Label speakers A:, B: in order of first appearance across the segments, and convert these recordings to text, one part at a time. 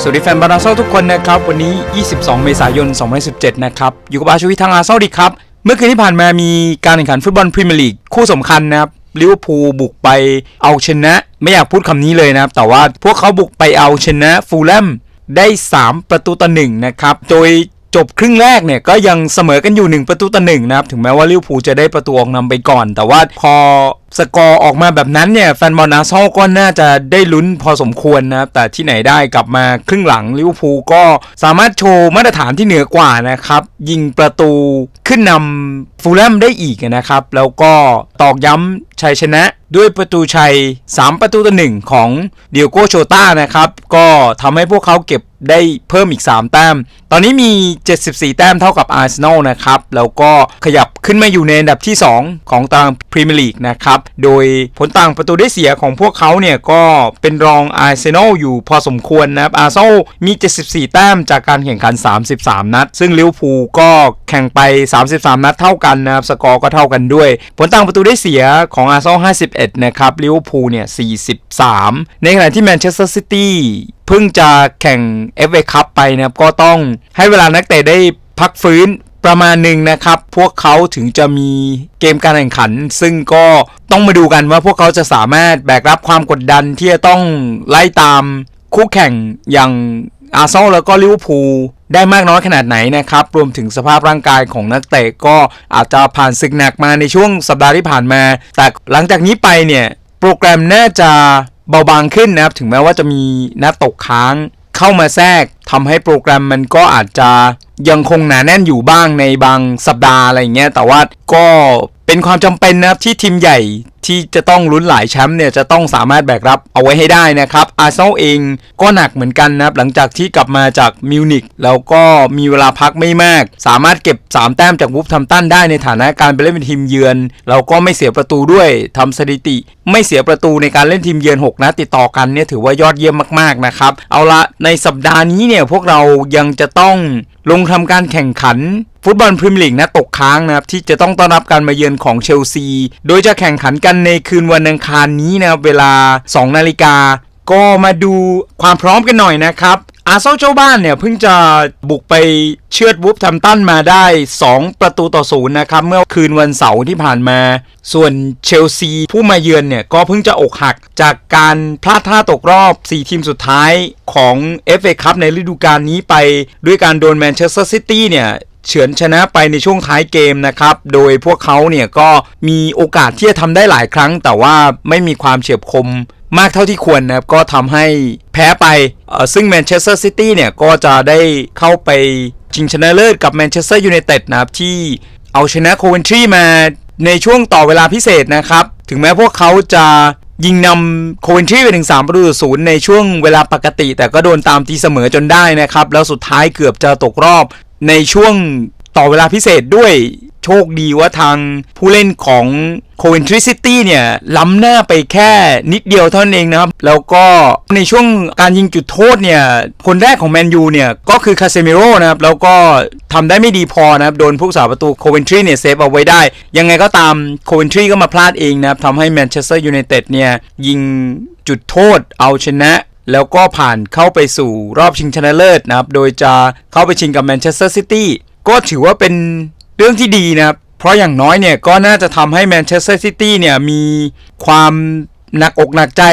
A: สวัสดีแฟนบาร์เซนอลทุกคนนะครับ วันนี้ 22 เมษายน 2017 นะครับ อยู่กับอาชวิททางอาเซนอลดีครับ เมื่อคืนที่ผ่านมามีการแข่งขันฟุตบอลพรีเมียร์ลีกคู่สำคัญนะครับลิเวอร์พูลบุกไปเอาชนะ ไม่อยากพูดคำนี้เลยนะครับ แต่ว่าพวกเขาบุกไปเอาชนะฟูลแลมได้ 3 ประตูต่อหนึ่งนะครับ โดย จบครึ่งแรกเนี่ยก็ยังเสมอกันอยู่ 1 ประตูต่อหนึ่งนะครับ ถึงแม้ว่าลิเวอร์พูลจะได้ประตูออกนำไปก่อน แต่ว่าพอสกอร์ออกมาแบบนั้นเนี่ยแฟนบอลอาร์เซอลก็น่าจะได้ลุ้นพอสมควรนะครับแต่ที่ไหนได้กลับมาครึ่งหลังลิเวอร์พูลก็สามารถโชว์มาตรฐานที่เหนือกว่านะครับ ยิงประตูขึ้นนำฟูลแลมได้อีกนะครับ แล้วก็ตอกย้ำชัยชนะด้วยประตูชัย 3 ประตูต่อหนึ่งของเดียโกโชต้านะครับ ก็ทำให้พวกเขาเก็บได้เพิ่มอีก 3 แต้มตอนนี้มี 74 แต้มเท่ากับอาร์เซนอลนะครับ แล้วก็ขยับขึ้นมาอยู่ในอันดับที่ 2 ของตารางพรีเมียร์ลีกนะครับ โดยผลต่างประตูได้เสียของพวกเขาเนี่ย ก็เป็นรองอาร์เซนอลอยู่พอสมควรนะครับ อาร์เซนอลมี 74 แต้มจากการแข่งขัน 33 นัด ซึ่งลิเวอร์พูลก็แข่งไป 33 นัดเท่ากันนะครับ สกอร์ก็เท่ากันด้วย ผลต่างประตูได้เสียของอาร์เซนอล51 นะครับ ลิเวอร์พูลเนี่ย 43 ในขณะที่แมนเชสเตอร์ซิตี้เพิ่งจะแข่ง FA คัพไปนะครับ ก็ต้องให้เวลานักเตะได้พักฟื้นประมาณหนึ่งนะครับ พวกเขาถึงจะมีเกมการแข่งขัน ซึ่งก็ต้องมาดูกันว่าพวกเขาจะสามารถแบกรับความกดดันที่จะต้องไล่ตามคู่แข่งอย่างอาร์เซนอลแล้วก็ลิเวอร์พูลได้มากน้อยขนาดไหนนะครับ รวมถึงสภาพร่างกายของนักเตะก็อาจจะผ่านศึกหนักมาในช่วงสัปดาห์ที่ผ่านมา แต่หลังจากนี้ไปเนี่ย โปรแกรมน่าจะเบาบางขึ้นนะครับ ถึงแม้ว่าจะมีนัดตกค้างเข้ามาแทรก ทำให้โปรแกรมมันก็อาจจะยังคงหนาแน่นอยู่บ้างในบางสัปดาห์อะไรอย่างเงี้ยแต่ว่าก็เป็นความจำเป็นนะครับที่ทีมใหญ่ที่จะต้องลุ้นหลายแชมป์เนี่ยจะต้องสามารถแบกรับเอาไว้ให้ได้นะครับอาร์เซนอลเองก็หนักเหมือนกันนะครับหลังจากที่กลับมาจากมิวนิกแล้วก็มีเวลาพักไม่มาก สามารถเก็บ 3 แต้มจากวูฟทัมตันได้ในฐานะการไปเล่นเป็นทีมเยือน แล้วก็ไม่เสียประตูด้วยทำสถิติ ไม่เสียประตูในการเล่นทีมเยือน6นัดติดต่อกันเนี่ยถือว่ายอดเยี่ยมมากๆนะครับเอาละในสัปดาห์นี้เนี่ยพวกเรายังจะต้องลงทำการแข่งขัน ฟุตบอลพรีเมียร์ลีกนะตกค้างนะครับ ที่จะต้องต้อนรับการมาเยือนของเชลซี โดยจะแข่งขันกันในคืนวันอังคารนี้นะครับเวลา 2 นาฬิกาก็มาดูความพร้อมกันหน่อยนะครับ อาร์เซนอลเจ้าบ้านเนี่ยเพิ่งจะบุกไปเชือดวูฟทัมตันมาได้ 2 ประตูต่อศูนย์นะครับ เมื่อคืนวันเสาร์ที่ผ่านมา ส่วนเชลซีผู้มาเยือนเนี่ย ก็เพิ่งจะอกหักจากการพลาดท่าตกรอบ 4 ทีมสุดท้ายของ FA คัพในฤดูกาลนี้ไปด้วยการโดนแมนเชสเตอร์ซิตี้เนี่ยเฉือนชนะไปในช่วงท้ายเกมนะครับ โดยพวกเขาเนี่ยก็มีโอกาสที่จะทำได้หลายครั้ง แต่ว่าไม่มีความเฉียบคม มากเท่าที่ควรนะครับ ก็ทำให้แพ้ไปเออซึ่งแมนเชสเตอร์ซิตี้เนี่ยก็จะได้เข้าไปชิงชนะเลิศกับแมนเชสเตอร์ยูไนเต็ดนะครับที่เอาชนะโคเวนทรีมาในช่วงต่อเวลาพิเศษนะครับ ถึงแม้พวกเขาจะยิงนำโคเวนทรีไปถึง3ประตูต่อศูนย์ในช่วงเวลาปกติ แต่ก็โดนตามตีเสมอจนได้นะครับ แล้วสุดท้ายเกือบจะตกรอบในช่วงต่อเวลาพิเศษด้วย โชคดีว่าทางผู้เล่นของ Coventry City เนี่ย ล้ำหน้าไปแค่นิดเดียวเท่านั้นเองนะครับ แล้วก็ในช่วงการยิงจุดโทษเนี่ย คนแรกของแมนยูเนี่ย ก็คือคาเซมิโร่นะครับ แล้วก็ทำได้ไม่ดีพอนะครับ โดนผู้สาประตู Coventry เนี่ยเซฟเอาไว้ได้ ยังไงก็ตาม Coventry ก็มาพลาดเองนะครับทำให้แมนเชสเตอร์ยูไนเต็ดเนี่ยยิงจุดโทษเอาชนะแล้วก็ผ่านเข้าไปสู่รอบชิงชนะเลิศนะครับ โดยจะเข้าไปชิงกับแมนเชสเตอร์ซิตี้ก็ถือว่าเป็น เรื่องที่ดีนะครับ เพราะอย่างน้อยเนี่ยก็น่าจะทำให้แมนเชสเตอร์ซิตี้เนี่ยมีความหนักอกหนักใจ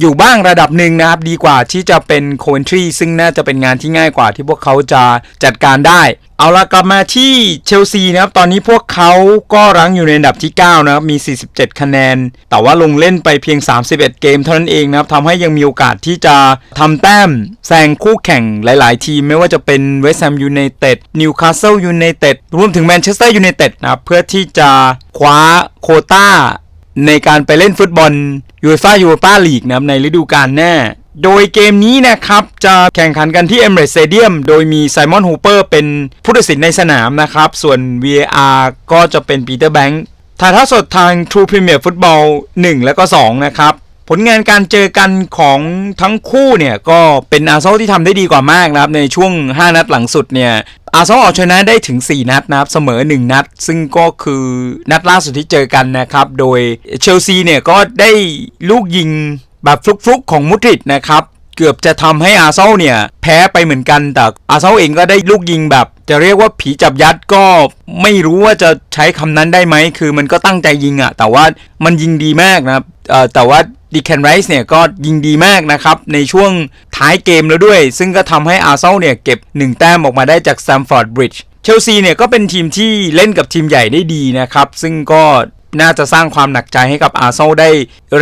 A: อยู่บ้างระดับหนึ่งนะครับ ดีกว่าที่จะเป็นโคเวนทรีซึ่งน่าจะเป็นงานที่ง่ายกว่าที่พวกเขาจะจัดการได้ เอาละกลับมาที่เชลซีนะครับ ตอนนี้พวกเขาก็รั้งอยู่ในอันดับที่ 9 นะครับ มี 47 คะแนน แต่ว่าลงเล่นไปเพียง 31 เกมเท่านั้นเองนะครับทำให้ยังมีโอกาสที่จะทำแต้มแซงคู่แข่งหลาย ๆ ทีม ไม่ว่าจะเป็นเวสต์แฮมยูไนเต็ดนิวคาสเซิลยูไนเต็ดรวมถึงแมนเชสเตอร์ยูไนเต็ดนะครับเพื่อที่จะคว้าโคต้าในการไปเล่นฟุตบอล ยูฟ่ายูโรปาลีกนะครับในฤดูกาลหน้า โดยเกมนี้นะครับ จะแข่งขันกันที่เอมเรสเตเดียมโดยมีไซมอนฮูเปอร์เป็นผู้ตัดสินในสนามนะครับ ส่วน VAR ก็จะเป็นปีเตอร์แบงค์ถ่ายทอดสดทาง True Premier Football 1 และก็ 2 นะครับ ผลงานการเจอกันของทั้งคู่เนี่ยก็เป็นอาร์เซนอลที่ทำได้ดีกว่ามากนะครับในช่วง 5 นัดหลังสุดเนี่ยอาร์เซนอลเอาชนะได้ถึง 4 นัดนะครับเสมอ 1 นัด ซึ่งก็คือนัดล่าสุดที่เจอกันนะครับ โดยเชลซีเนี่ยก็ได้ลูกยิงแบบฟลุกๆของมุดริดนะครับเกือบจะทำให้อาร์เซนอลเนี่ยแพ้ไปเหมือนกัน แต่อาร์เซนอลเองก็ได้ลูกยิงแบบ จะเรียกว่าผีจับยัดก็ไม่รู้ว่าจะใช้คำนั้นได้ไหมคือมันก็ตั้งใจยิงอะแต่ว่ามันยิงดีมากนะครับแต่ว่า ดิแคนไรส์เนี่ยก็ยิงดีมากนะครับ ในช่วงท้ายเกมแล้วด้วย ซึ่งก็ทำให้อาร์เซนอลเนี่ยเก็บ 1 แต้มออกมาได้จากแซมฟอร์ดบริดจ์เชลซีเนี่ยก็เป็นทีมที่เล่นกับทีมใหญ่ได้ดีนะครับ ซึ่งก็ น่าจะสร้างความหนักใจให้กับอาร์เซนอลได้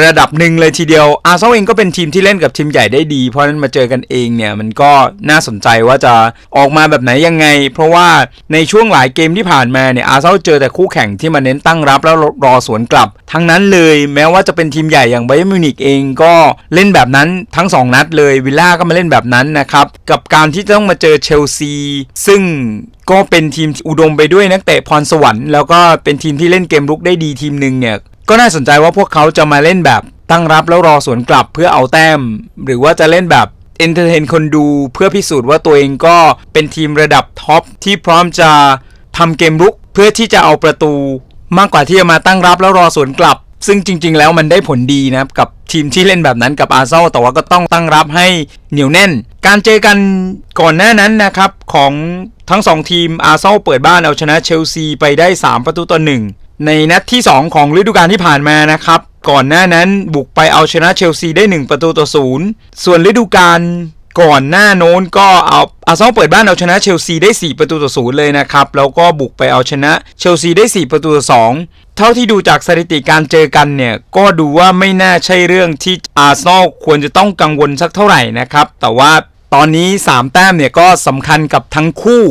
A: ระดับหนึ่งเลยทีเดียว อาร์เซนอลเองก็เป็นทีมที่เล่นกับทีมใหญ่ได้ดี เพราะนั้นมาเจอกันเองเนี่ยมันก็น่าสนใจว่าจะออกมาแบบไหนยังไง เพราะว่าในช่วงหลายเกมที่ผ่านมาเนี่ยอาร์เซนอลเจอแต่คู่แข่งที่มาเน้นตั้งรับแล้วรอสวนกลับ ทั้งนั้นเลยแม้ว่าจะเป็นทีมใหญ่อย่างไบเอร์มิวนิกเองก็เล่นแบบนั้นทั้งสองนัดเลยวิลล่าก็มาเล่นแบบนั้นนะครับกับการที่ต้องมาเจอเชลซีซึ่ง ก็เป็นทีมอุดมไปด้วยนักเตะพรสวรรค์แล้วก็เป็นทีมที่เล่นเกมรุกได้ดีทีมหนึ่งเนี่ยก็น่าสนใจว่าพวกเขาจะมาเล่นแบบตั้งรับแล้วรอสวนกลับเพื่อเอาแต้ม หรือว่าจะเล่นแบบเอนเตอร์เทนคนดูเพื่อพิสูจน์ว่าตัวเองก็เป็นทีมระดับท็อปที่พร้อมจะทำเกมรุก เพื่อที่จะเอาประตูมากกว่าที่จะมาตั้งรับแล้วรอสวนกลับ ซึ่งจริง ๆ แล้วมันได้ผลดีนะครับกับทีมที่เล่นแบบนั้นกับอาร์เซนอลแต่ว่าก็ต้องตั้งรับให้เหนียวแน่น การเจอกันก่อนหน้านั้นนะครับของ ทั้ง 2 ทีมอาร์เซนอลเปิดบ้านเอาชนะเชลซีไปได้ 3 ประตูต่อ 1 ในนัดที่ 2 ของฤดูกาลที่ผ่านมานะครับ ก่อนหน้านั้นบุกไปเอาชนะเชลซีได้ 1 ประตูต่อ 0 ส่วนฤดูกาลก่อนหน้าโน้นก็เอาอาร์เซนอลเปิดบ้านเอาชนะเชลซีได้ 4 ประตูต่อ0เลยนะครับ แล้วก็บุกไปเอาชนะเชลซีได้ 4 ประตูต่อ2เท่าที่ดูจากสถิติการเจอกันเนี่ย ก็ดูว่าไม่น่าใช่เรื่องที่อาร์เซนอลควรจะต้องกังวลสักเท่าไหร่นะครับ แต่ว่า ตอนนี้ 3 แต้มเนี่ยก็สำคัญกับทั้งคู่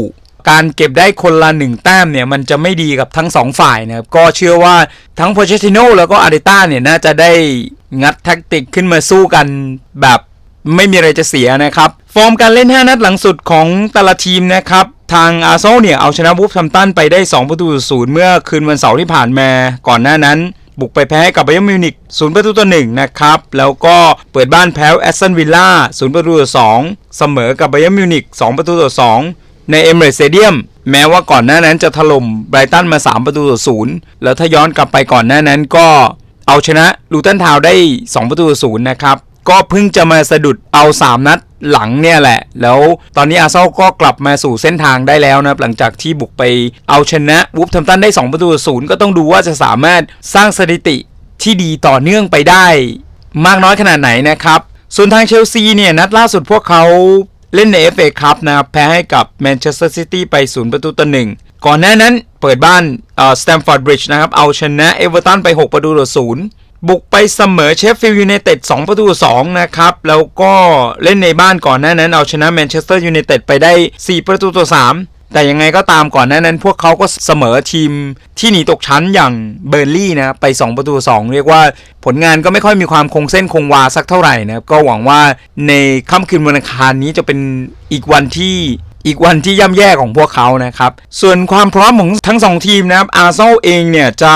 A: การเก็บได้คนละหนึ่งแต้มเนี่ย มันจะไม่ดีกับทั้งสองฝ่ายนะครับ ก็เชื่อว่าทั้งโพเชติโนแล้วก็อาริต้าเนี่ย น่าจะได้งัดแท็กติกขึ้นมาสู้กันแบบไม่มีอะไรจะเสียนะครับ ฟอร์มการเล่น 5 นัดหลังสุดของแต่ละทีมนะครับ ทางอาร์เซนอลเนี่ย เอาชนะวูฟทัมตันไปได้2ประตูศูนย์เมื่อคืนวันเสาร์ที่ผ่านมาก่อนหน้านั้น บุกไปแพ้กับไบเอร์มิวนิกศูนย์ประตูต่อหนึ่งนะครับ แล้วก็เปิดบ้านแพ้แอสตันวิลล่าศูนย์ประตูต่อสองเสมอกับไบเอร์มิวนิกสองประตูต่อสองในเอเมเรตสเตเดียมแม้ว่าก่อนหน้านั้นจะถล่มไบรตันมา 3 ประตูต่อศูนย์แล้วถ้าย้อนกลับไปก่อนหน้านั้นก็เอาชนะลูตันทาวได้ 2 ประตูต่อศูนย์นะครับ ก็เพิ่งจะมาสะดุดเอา 3 นัดหลังเนี่ยแหละ แล้วตอนนี้อาร์เซนอลก็กลับมาสู่เส้นทางได้แล้วนะครับ หลังจากที่บุกไปเอาชนะวูฟทัมตันได้ 2 ประตูต่อศูนย์ก็ต้องดูว่าจะสามารถสร้างสถิติที่ดีต่อเนื่องไปได้ มากน้อยขนาดไหนนะครับ ส่วนทางเชลซีเนี่ยนัดล่าสุดพวกเขาเล่นใน FA ครับนะครับ แพ้ให้กับแมนเชสเตอร์ซิตี้ไป 0 ประตูต่อหนึ่งก่อนหน้านั้นเปิดบ้านเออสแตมฟอร์ดบริดจ์นะครับ เอาชนะเอเวอร์ตันไป 6 ประตูต่อศูนย์ บุกไปเสมอเชฟฟิลด์ยูไนเต็ด2ประตูต่อ2นะครับ แล้วก็เล่นในบ้านก่อนหน้านั้นเอาชนะแมนเชสเตอร์ยูไนเต็ดไปได้ 4 ประตูต่อ 3แต่ยังไงก็ตามก่อนหน้านั้นพวกเขาก็เสมอทีมที่หนีตกชั้นอย่างเบอร์ลี่นะไป 2 ประตูต่อ2เรียกว่าผลงานก็ไม่ค่อยมีความคงเส้นคงวาสักเท่าไหร่นะครับก็หวังว่าในค่ำคืนวันอังคารนี้จะเป็นอีกวันที่ อีกวันที่ย่ำแย่ของพวกเขานะครับ ส่วนความพร้อมของทั้ง 2 ทีมนะครับอาร์เซนอลเองเนี่ยจะ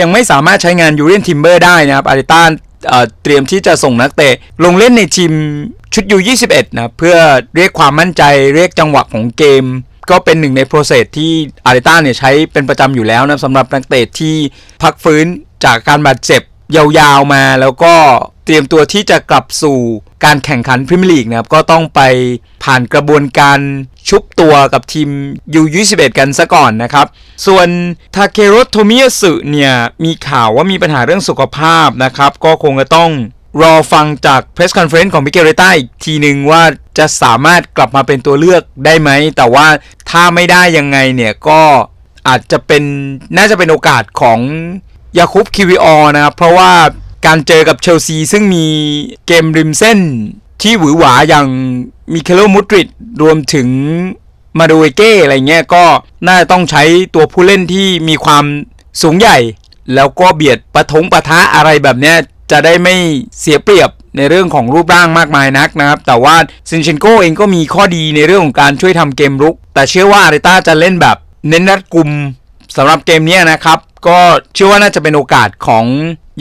A: ยังไม่สามารถใช้งานยูเรนทิมเบอร์ได้นะครับอาริต้าเอ่อเตรียมที่จะส่งนักเตะลงเล่นในทีมชุดยู21นะเพื่อเรียกความมั่นใจเรียกจังหวะของเกม ก็เป็นหนึ่งในโปรเซสที่อาริต้าเนี่ยใช้เป็นประจำอยู่แล้วนะสำหรับนักเตะที่พักฟื้นจากการบาดเจ็บยาวๆมาแล้วก็เตรียมตัวที่จะกลับสู่ การแข่งขันพรีเมียร์ลีกนะครับก็ต้องไปผ่านกระบวนการชุบตัวกับทีม U21 กันซะก่อนนะครับ ส่วนทาเคโรโทมิยสึเนี่ยมีข่าวว่ามีปัญหาเรื่องสุขภาพนะครับ ก็คงจะต้องรอฟังจากเพรสคอนเฟรนซ์ของมิเกลเรต้าอีกทีหนึ่งว่าจะสามารถกลับมาเป็นตัวเลือกได้ไหม แต่ว่าถ้าไม่ได้ยังไงเนี่ยก็อาจจะเป็นน่าจะเป็นโอกาสของยาคุปคิวิออนะครับ เพราะว่า การเจอกับเชลซีซึ่งมีเกมริมเส้น ที่หวือหวาอย่างมิเคโลมุดริดรวมถึงมาโดเวเก้อะไรเงี้ยก็น่าต้องใช้ตัวผู้เล่นที่มีความสูงใหญ่ แล้วก็เบียดประทงประทะอะไรแบบเนี้ยจะได้ไม่เสียเปรียบในเรื่องของรูปร่างมากมายนักนะครับ แต่ว่าซินเชนโกเองก็มีข้อดีในเรื่องของการช่วยทำเกมรุก แต่เชื่อว่าอาริต้าจะเล่นแบบเน้นรัดกลุ่มสำหรับเกมเนี้ยนะครับ ก็เชื่อว่าน่าจะเป็นโอกาสของ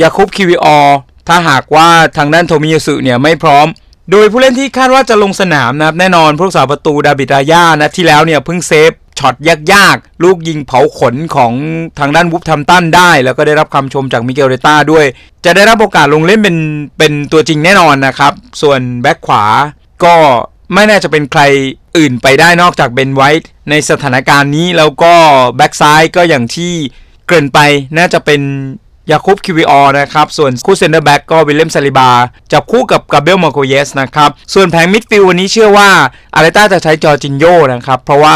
A: ยาคุปคิวิออถ้าหากว่าทางด้านโทมิยาสุเนี่ยไม่พร้อม โดยผู้เล่นที่คาดว่าจะลงสนามนะครับแน่นอนผู้รักษาประตูดาบิดรายานะที่แล้วเนี่ยเพิ่งเซฟช็อตยากๆ ลูกยิงเผาขนของทางด้านวูฟทัมตันได้ แล้วก็ได้รับคำชมจากมิเกลเรต้าด้วย จะได้รับโอกาสลงเล่นเป็นเป็นตัวจริงแน่นอนนะครับ ส่วนแบ็คขวาก็ไม่น่าจะเป็นใครอื่นไปได้นอกจากเบนไวท์ในสถานการณ์นี้แล้วก็แบ็คซ้ายก็อย่างที่เกริ่นไปน่าจะเป็น ยาคุบคิวิออนะครับ ส่วนคู่เซนเตอร์แบ็กก็วิลเลมซาลิบาจับคู่กับกาเบลมาโกเยสนะครับ ส่วนแผงมิดฟิลด์วันนี้เชื่อว่าอาร์เตต้าจะใช้จอร์จินโยนะครับ เพราะว่า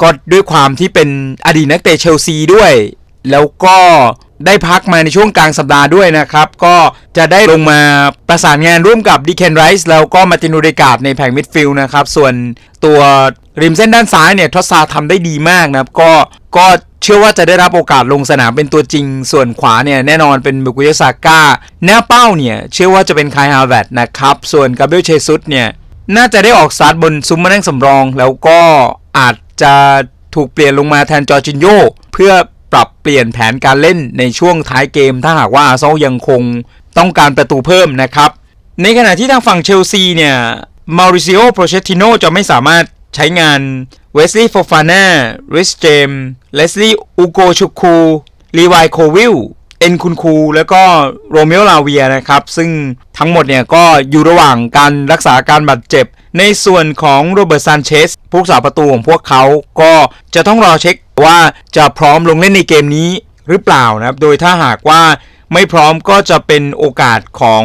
A: ก็ด้วยความที่เป็นอดีตนักเตะเชลซีด้วย แล้วก็ได้พักมาในช่วงกลางสัปดาห์ด้วยนะครับ ก็จะได้ลงมาประสานงานร่วมกับดีเคนไรส์แล้วก็มาตินูเดกาดในแผงมิดฟิลด์นะครับ ส่วนตัวริมเส้นด้านซ้ายเนี่ยทอสซาทำได้ดีมากนะครับ ก็ก็ เชื่อว่าจะได้รับโอกาสลงสนามเป็นตัวจริง ส่วนขวาเนี่ยแน่นอนเป็นบุกุยซาก้า หน้าเป้าเนี่ยเชื่อว่าจะเป็นคายฮาร์แวร์ดนะครับ ส่วนกาเบรียลเชซุสเนี่ยน่าจะได้ออกสตาร์ทบนซุ้มมานั่งสำรอง แล้วก็อาจจะถูกเปลี่ยนลงมาแทนจอร์จินโยเพื่อปรับเปลี่ยนแผนการเล่นในช่วงท้ายเกม ถ้าหากว่าอาร์เซนอลยังคงต้องการประตูเพิ่มนะครับ ในขณะที่ทางฝั่งเชลซีเนี่ยมาริซิโอโปรเชติโนจะไม่สามารถใช้งาน เวสลีย์โฟฟาน่าริสเจมเลสลีย์อูโกชูคูลีวายโควิลเอ็นคุณคูแล้วก็โรเมโอลาเวียนะครับ ซึ่งทั้งหมดเนี่ยก็อยู่ระหว่างการรักษาการบาดเจ็บ ในส่วนของโรเบิร์ตซานเชสผู้รักษาประตูของพวกเขาก็จะต้องรอเช็คว่าจะพร้อมลงเล่นในเกมนี้หรือเปล่านะครับ โดยถ้าหากว่าไม่พร้อมก็จะเป็นโอกาสของ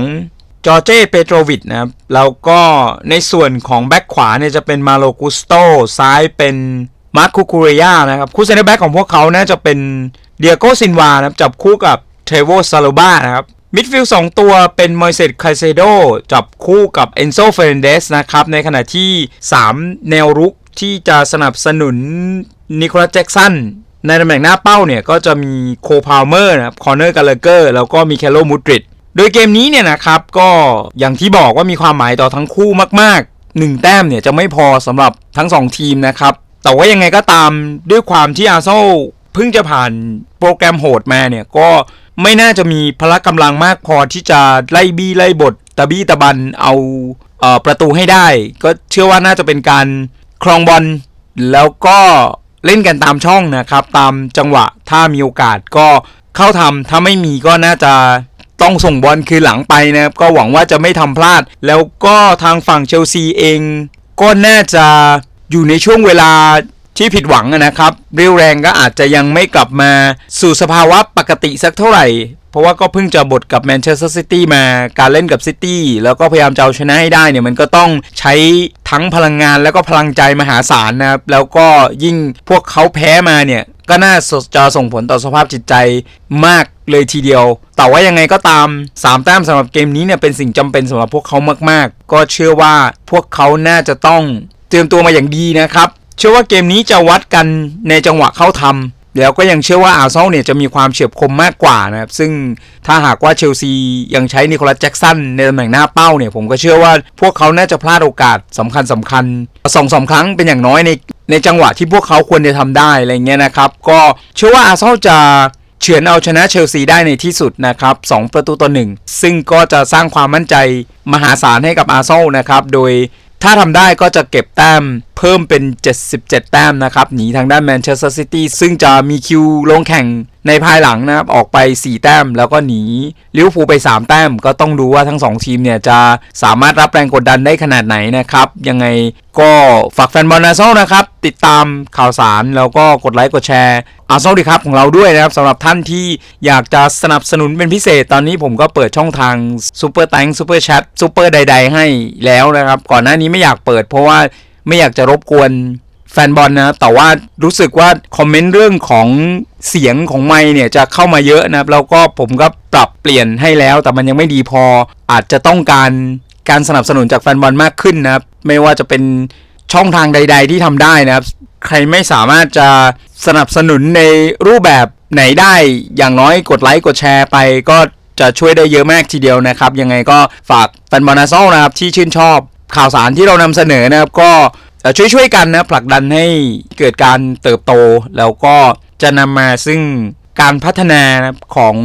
A: จอเจเปโตรวิชนะครับแล้วก็ในส่วนของแบ็คขวาเนี่ยจะเป็นมาโลกุสโตซ้ายเป็นมาร์คคูคูเรียนะครับคู่เซนเตอร์แบ็คของพวกเขาน่าจะเป็นเดียโกซินวานะครับจับคู่กับเทรโวซาโลบานะครับมิดฟิลด์สองตัวเป็นมอยเซตไคเซโดจับคู่กับเอนโซเฟรนเดสนะครับในขณะที่ 3 แนวรุกที่จะสนับสนุนนิโคลัสแจ็กสันในตำแหน่งหน้าเป้าเนี่ยก็จะมีโคพาวเมอร์นะครับคอนเนอร์กาเลเกอร์แล้วก็มีแคโลมูดริด โดยเกมนี้เนี่ยนะครับก็อย่างที่บอกว่ามีความหมายต่อทั้งคู่มากๆ 1 แต้มเนี่ยจะไม่พอสำหรับทั้ง 2 ทีมนะครับ แต่ว่ายังไงก็ตามด้วยความที่อาร์เซนอลเพิ่งจะผ่านโปรแกรมโหดมาเนี่ยก็ไม่น่าจะมีพละกำลังมากพอที่จะไล่บี้ไล่บทตะบี้ตะบันเอาเออประตูให้ได้ ก็เชื่อว่าน่าจะเป็นการครองบอลแล้วก็เล่นกันตามช่องนะครับ ตามจังหวะถ้ามีโอกาสก็เข้าทำถ้าไม่มีก็น่าจะ ต้องส่งบอลคืนหลังไปนะครับ ก็หวังว่าจะไม่ทำพลาด แล้วก็ทางฝั่งเชลซีเอง ก็น่าจะอยู่ในช่วงเวลาที่ผิดหวังนะครับ เรียวแรงก็อาจจะยังไม่กลับมาสู่สภาวะปกติสักเท่าไหร่ เพราะว่าก็เพิ่งจะบทกับแมนเชสเตอร์ซิตี้มาการเล่นกับซิตี้แล้วก็พยายามจะเอาชนะให้ได้เนี่ยมันก็ต้องใช้ทั้งพลังงานแล้วก็พลังใจมหาศาลนะครับ แล้วก็ยิ่งพวกเขาแพ้มาเนี่ย ก็น่าจะส่งผลต่อสภาพจิตใจมาก เลยทีเดียว แต่ว่ายังไงก็ตาม 3 แต้มสำหรับเกมนี้เนี่ยเป็นสิ่งจำเป็นสำหรับพวกเขามาก ๆ ก็เชื่อว่าพวกเขาน่าจะต้องเตรียมตัวมาอย่างดีนะครับ เชื่อว่าเกมนี้จะวัดกันในจังหวะเข้าทำแล้วก็ยังเชื่อว่าอาร์เซนอลเนี่ยจะมีความเฉียบคมมากกว่านะครับ ซึ่งถ้าหากว่าเชลซียังใช้นิโคลัสแจ็กสันในตำแหน่งหน้าเป้าเนี่ยผมก็เชื่อว่าพวกเขาน่าจะพลาดโอกาสสำคัญสำคัญสองสาครั้งเป็นอย่างน้อยในในจังหวะที่พวกเขาควรจะทำได้อะไรเงี้ยนะครับ ก็เชื่อว่าอาร์เซนอลจะ เฉือนเอาชนะเชลซีได้ในที่สุดนะครับ2ประตูต่อหนึ่งซึ่งก็จะสร้างความมั่นใจมหาศาลให้กับอาร์เซนอลนะครับ โดยถ้าทำได้ก็จะเก็บแต้มเพิ่มเป็น 77 แต้มนะครับ หนีทางด้านแมนเชสเตอร์ซิตี้ซึ่งจะมีคิวลงแข่งในภายหลังนะครับ ออกไป 4 แต้ม แล้วก็หนีลิเวอร์พูลไป 3 แต้ม ก็ต้องดูว่าทั้ง 2 ทีมเนี่ย จะสามารถรับแรงกดดันได้ขนาดไหนนะครับ ยังไงก็ฝากแฟนบอลอาร์เซนอลนะครับ ติดตามข่าวสารแล้วก็กดไลค์กดแชร์ อาร์เซนอลดีครับของเราด้วยนะครับสำหรับท่านที่อยากจะสนับสนุนเป็นพิเศษตอนนี้ผมก็เปิดช่องทางซูเปอร์แตงซูเปอร์แชทซูเปอร์ใด ๆ ให้แล้วนะครับ ก่อนหน้านี้ไม่อยากเปิดเพราะว่าไม่อยากจะรบกวนแฟนบอลนะแต่ว่ารู้สึกว่าคอมเมนต์เรื่องของเสียงของไมค์เนี่ยจะเข้ามาเยอะนะครับ แล้วก็ผมก็ปรับเปลี่ยนให้แล้ว แต่มันยังไม่ดีพออาจจะต้องการการสนับสนุนจากแฟนบอลมากขึ้นนะครับ ไม่ว่าจะเป็น ช่องทางใด ๆ ที่ทำได้นะครับ ใครไม่สามารถจะสนับสนุนในรูปแบบไหนได้ อย่างน้อยกดไลค์กดแชร์ไปก็จะช่วยได้เยอะมากทีเดียวนะครับ ยังไงก็ฝากแฟนบอลอาร์เซนอลนะครับที่ชื่นชอบข่าวสารที่เรานำเสนอนะครับ ก็ช่วยช่วยๆกันนะผลักดันให้เกิดการเติบโต แล้วก็จะนำมาซึ่งการพัฒนานของ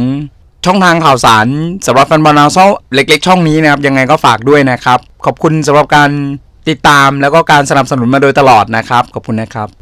A: ช่องทางข่าวสารสำหรับแฟนบอลอาร์เซอลเล็ก ๆ ช่องนี้นะครับ ยังไงก็ฝากด้วยนะครับ ขอบคุณสำหรับการ ติดตามแล้วก็การสนับสนุนมาโดยตลอดนะครับ ขอบคุณนะครับ